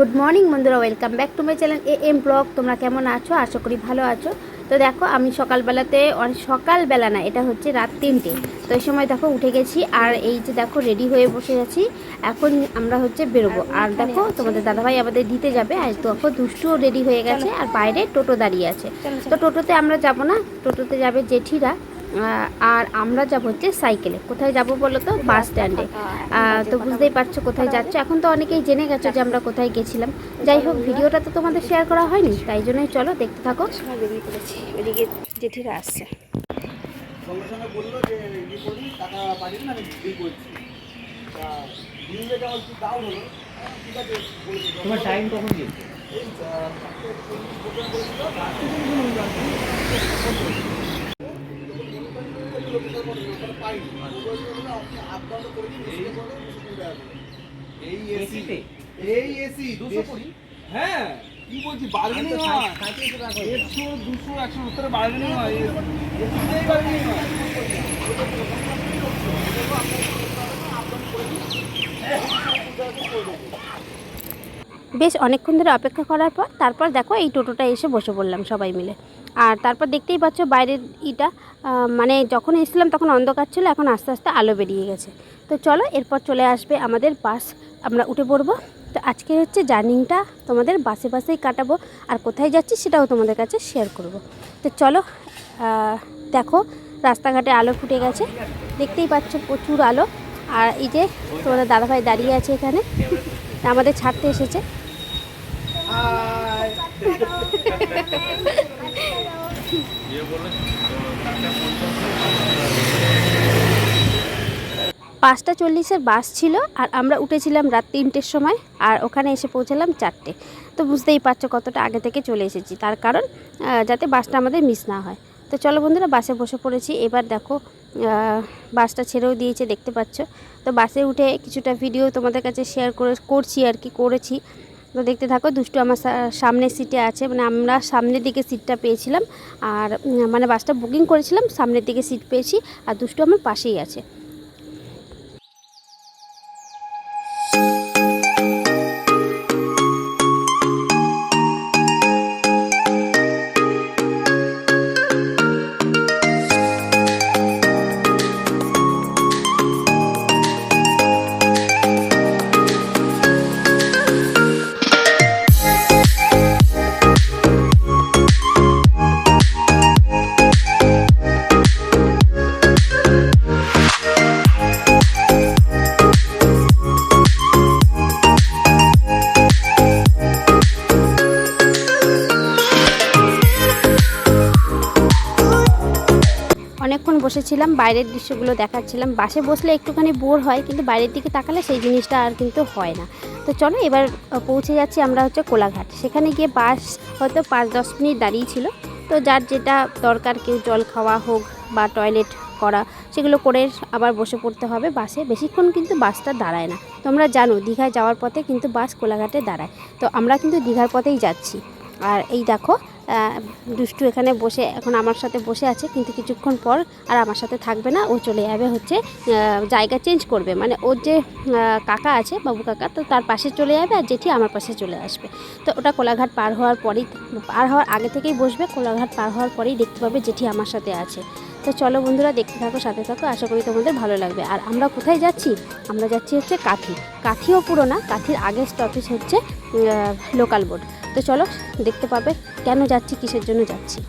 Good morning বন্ধুরা welcome back to my channel A M blog তোমরা কেমন আছো? আশা করি ভালো আছো। তো দেখো, আমি সকালবেলাতে সকালবেলা না, এটা হচ্ছে রাত তিনটে। তো এই সময় দেখো, উঠে গেছি আর এই যে দেখো রেডি হয়ে বসে গেছি এখন আমরা হচ্ছে বেরোবো। আর দেখো, তোমাদের দাদাভাই আমাদের দিতে যাবে। আর দেখো, দুষ্টুও রেডি হয়ে গেছে। আর বাইরে টোটো দাঁড়িয়ে আছে। তো টোটোতে আমরা যাব না। টোটোতে যাবে জেঠিরা। আর আমরা যাব হচ্ছে সাইকেলে কোথায় যাব বলো তো? বাস স্ট্যান্ডে তো বুঝতেই পারছ কোথায় যাচ্ছ। এখন তো অনেকেই জেনে গেছো যে আমরা কোথায় গেছিলাম। যাই হোক ভিডিওটা তো তোমাদের শেয়ার করা হয়নি তাই জন্যই চলো দেখতে থাকো। বেরিয়ে পড়েছি এদিকে জেঠিরা আসছে। সঙ্গে সঙ্গে বলল যে করবি টাকা পাঠিয়ে আমি বিল করছি। তা বিল রেটে আমার একটু ডাউন হলো। হ্যাঁ, ঠিক আছে তোমার টাইম কখন দিয়েছে এই এই এসি এসিতে? এই এসি দুশো কুড়ি? হ্যাঁ কি বলছি বার্গেনিং হয় একশো দুশো একশো সত্তর বার্গেনিং হয় এসিতেই বার্গেনিং হয় বেশ অনেকক্ষণ ধরে অপেক্ষা করার পর তারপর দেখো এই টোটোটা এসে বসে পড়লাম সবাই মিলে। আর তারপর দেখতেই পাচ্ছ বাইরের ইটা মানে যখন এসেছিলাম তখন অন্ধকার ছিল, এখন আস্তে আস্তে আলো বেরিয়ে গেছে। তো চলো এরপর চলে আসবে আমাদের বাস, আমরা উঠে পড়ব। তো আজকে হচ্ছে জার্নিংটা তোমাদের বাসে বাসেই কাটাবো, আর কোথায় যাচ্ছি সেটাও তোমাদের কাছে শেয়ার করব। তো চলো দেখো রাস্তাঘাটে আলো ফুটে গেছে, দেখতেই পাচ্ছ প্রচুর আলো। আর এই যে তোমাদের দাদাভাই দাঁড়িয়ে আছে এখানে, আমাদের ছাড়তে এসেছে। পাঁচটা চল্লিশের বাস ছিল আর আমরা উঠেছিলাম রাত তিনটের সময় আর ওখানে এসে পৌঁছালাম চারটে। তো বুঝতেই পারছ কতটা আগে থেকে চলে এসেছি। তার কারণ যাতে বাসটা আমাদের মিস না হয়। তো চলো বন্ধুরা, বাসে বসে পড়েছি। এবার দেখো বাসটা ছেড়েও দিয়েছে, দেখতে পাচ্ছ। তো বাসে উঠে কিছুটা ভিডিও তোমাদের কাছে শেয়ার করে, করছি আর কি, করেছি। তো দেখতে থাকো, দুষ্টু আমার সামনের সিটে আছে। মানে আমরা সামনের দিকে সিটটা পেয়েছিলাম। আর মানে বাসটা বুকিং করেছিলাম, সামনের দিকে সিট পেয়েছি। আর দুষ্টু আমার পাশেই আছে। বসেছিলাম, বাইরের দৃশ্যগুলো দেখাচ্ছিলাম। বাসে বসলে একটুখানি বোর হয়, কিন্তু বাইরের দিকে তাকালে সেই জিনিসটা আর কিন্তু হয় না। তো চলো এবার পৌঁছে যাচ্ছি আমরা হচ্ছে কোলাঘাট। সেখানে গিয়ে বাস হয়তো পাঁচ দশ মিনিট দাঁড়িয়ে ছিল। তো যার যেটা দরকার, কেউ জল খাওয়া হোক বা টয়লেট করা, সেগুলো করে আবার বসে পড়তে হবে বাসে। বেশিক্ষণ কিন্তু বাসটা দাঁড়ায় না। তোমরা জানো, দীঘায় যাওয়ার পথে কিন্তু বাস কোলাঘাটে দাঁড়ায়। তো আমরা কিন্তু দীঘার পথেই যাচ্ছি। আর এই দেখো দুষ্টু এখানে বসে, এখন আমার সাথে বসে আছে, কিন্তু কিছুক্ষণ পর আর আমার সাথে থাকবে না, ও চলে যাবে হচ্ছে জায়গা চেঞ্জ করবে। মানে ওর যে কাকা আছে, বাবু কাকা, তো তার পাশে চলে যাবে আর জেঠি আমার পাশে চলে আসবে। তো ওটা কোলাঘাট পার হওয়ার পরেই, পার হওয়ার আগে থেকেই বসবে, কোলাঘাট পার হওয়ার পরেই দেখতে পাবে জেঠি আমার সাথে আছে। তো চলো বন্ধুরা, দেখতে থাকো, সাথে থাকো, আশা করি তোমাদের ভালো লাগবে। আর আমরা কোথায় যাচ্ছি? আমরা যাচ্ছি হচ্ছে কাঠি কাঠিও পুরো না কাঠির আগের স্টপেজ হচ্ছে লোকাল বোর্ড তো চলো, দেখতে পাবে কেন যাচ্ছি কিসের জন্য যাচ্ছি?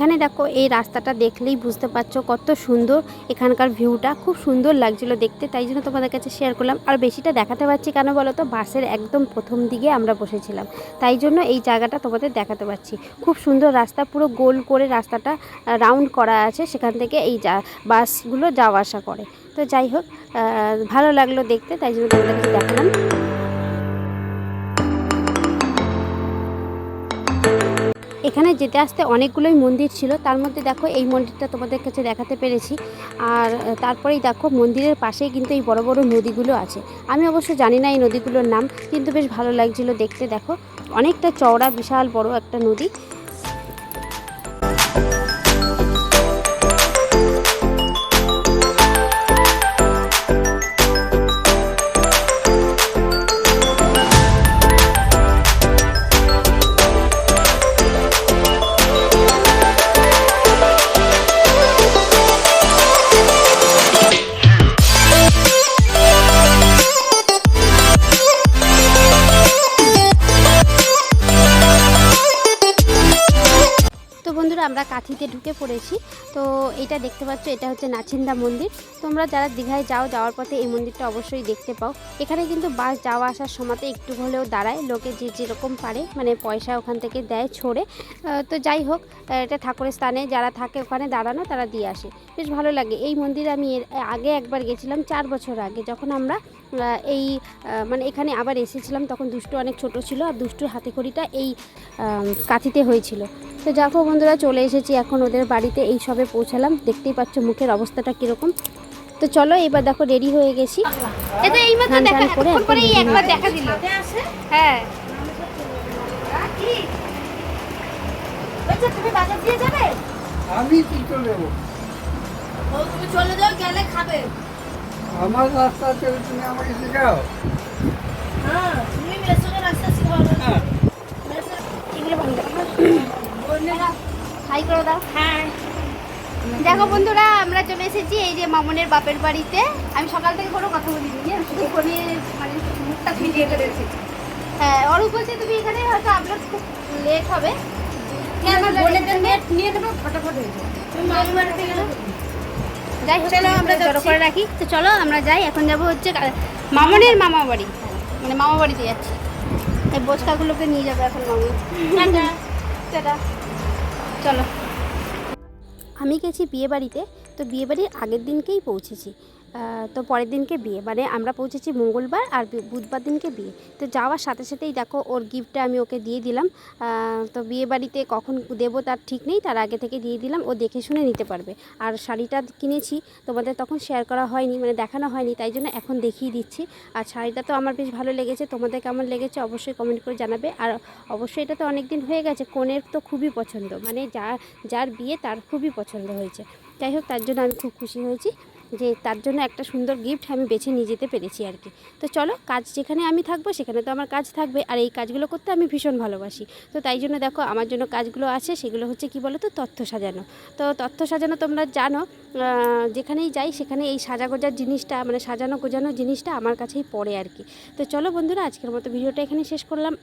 এখানে দেখো এই রাস্তাটা দেখলেই বুঝতে পারছ কত সুন্দর। এখানকার ভিউটা খুব সুন্দর লাগছিল দেখতে, তাই জন্য তোমাদের কাছে শেয়ার করলাম। আর বেশিটা দেখাতে পারছি কেন বলো তো বাসের একদম প্রথম দিকে আমরা বসেছিলাম। তাই জন্য এই জায়গাটা তোমাদের দেখাতে পারছি। খুব সুন্দর রাস্তা, পুরো গোল করে রাস্তাটা রাউন্ড করা আছে সেখান থেকে এই বাসগুলো যাওয়া আসা করে। তো যাই হোক ভালো লাগল দেখতে, তাই জন্য তোমাদের কাছে দেখালাম। এখানে যেতে আসতে অনেকগুলোই মন্দির ছিল। তার মধ্যে দেখো এই মন্দিরটা তোমাদের কাছে দেখাতে পেরেছি। আর তারপরেই দেখো মন্দিরের পাশেই কিন্তু এই বড় বড় নদীগুলো আছে। আমি অবশ্য জানি না এই নদীগুলোর নাম, কিন্তু বেশ ভালো লাগছিল দেখতে। দেখো অনেকটা চওড়া বিশাল বড় একটা নদী। আমরা কাঁথিতে ঢুকে পড়েছি। তো এটা দেখতে পাচ্ছ, এটা হচ্ছে নাচিন্দা মন্দির। তোমরা যারা দীঘায় যাও, যাওয়ার পথে এই মন্দিরটা অবশ্যই দেখতে পাও। এখানে কিন্তু বাস যাওয়া আসার সময়তে একটু হলেও দাঁড়ায়। লোকে যে যেরকম পারে মানে পয়সা ওখান থেকে দেয় ছড়ে। তো যাই হোক এটা ঠাকুরের স্থানে যারা থাকে ওখানে দাঁড়ানো, তারা দিয়ে আসে। বেশ ভালো লাগে। এই মন্দিরে আমি আগে একবার গেছিলাম, চার বছর আগে, যখন আমরা এই মানে এখানে আবার এসেছিলাম তখন দুষ্টু অনেক ছোট ছিল আর দুষ্টুর হাতে খড়িটা এই কাঁথিতে হয়েছিল। তো দেখো বন্ধুরা চলে এসেছি এখন ওদের বাড়িতে এই সবে পৌঁছালাম। দেখতেই পাচ্ছ মুখের অবস্থাটা কীরকম। তো চলো এবার দেখো রেডি হয়ে গেছি। হ্যাঁ। তুমি বাজার দিয়ে যাবে? আমি কি করে তুমি চলে যাও গেলে খাবে। আমার রাস্তা চলে তুমি আমাকে শেখাও? হ্যাঁ তুমি রাস্তা হ্যাঁ। এগুলো বন্ধ হাই করে দাও। হ্যাঁ। দেখো বন্ধুরা আমরা চলে এসেছি এই যে মামনের বাপের বাড়িতে। আমি সকাল থেকে কোনো কথা বলিনি জানো, শুধু ফোনে মানে মুখটা ভিডিও করে এসেছি হ্যাঁ অরূপ বলছে তুমি এখানে হয়তো আপলোড খুব লেট হবে। হ্যাঁ নিয়ে দেবো ফটাফট হয়ে যাবে। তুমি মামি বাড়িতে গেলে? যাই চলো, আমরা জড়ো করে রাখি। তো চলো আমরা যাই এখন যাব হচ্ছে মামনের মামা বাড়ি মানে মামা বাড়িতে যাচ্ছি। এই বোচকাগুলোকে নিয়ে যাব এখন মামা চলো। আমি গেছি বিয়ে বাড়িতে তো বিয়ে বাড়ির আগের দিনকেই পৌঁছেছি। তো পরের দিনকে বিয়ে মানে আমরা পৌঁছেছি মঙ্গলবার আর বুধবার দিনকে বিয়ে। তো যাওয়ার সাথে সাথেই দেখো ওর গিফটটা আমি ওকে দিয়ে দিলাম। তো বিয়ে বাড়িতে কখন দেবো তার ঠিক নেই, তার আগে থেকে দিয়ে দিলাম, ও দেখে শুনে নিতে পারবে। আর শাড়িটা কিনেছি, তোমাদের তখন শেয়ার করা হয়নি মানে দেখানো হয়নি, তাই জন্য এখন দেখিয়ে দিচ্ছি। আর শাড়িটা তো আমার বেশ ভালো লেগেছে, তোমাদের কেমন লেগেছে অবশ্যই কমেন্ট করে জানাবে। আর অবশ্যই এটা তো অনেক দিন হয়ে গেছে, কনের তো খুবই পছন্দ মানে যার যার বিয়ে তার খুবই পছন্দ হয়েছে। যাই হোক, তার জন্য আমি খুব খুশি হয়েছি যে তার জন্য একটা সুন্দর গিফট আমি বেছে নিয়ে যেতে পেরেছি আর কি। তো চলো, কাজ যেখানে আমি থাকব, সেখানে তো আমার কাজ থাকবে। আর এই কাজগুলো করতে আমি ভীষণ ভালোবাসি। তো তাই জন্য দেখো, আমার জন্য কাজগুলো আছে, সেগুলো হচ্ছে কি বলো তো তথ্য সাজানো। তো তথ্য সাজানো তোমরা জানো যেখানেই যাই, সেখানে এই সাজা গোজার জিনিসটা মানে সাজানো গোজানো জিনিসটা আমার কাছেই পড়ে আর কি। তো চলো বন্ধুরা, আজকের মতো ভিডিওটা এখানে শেষ করলাম।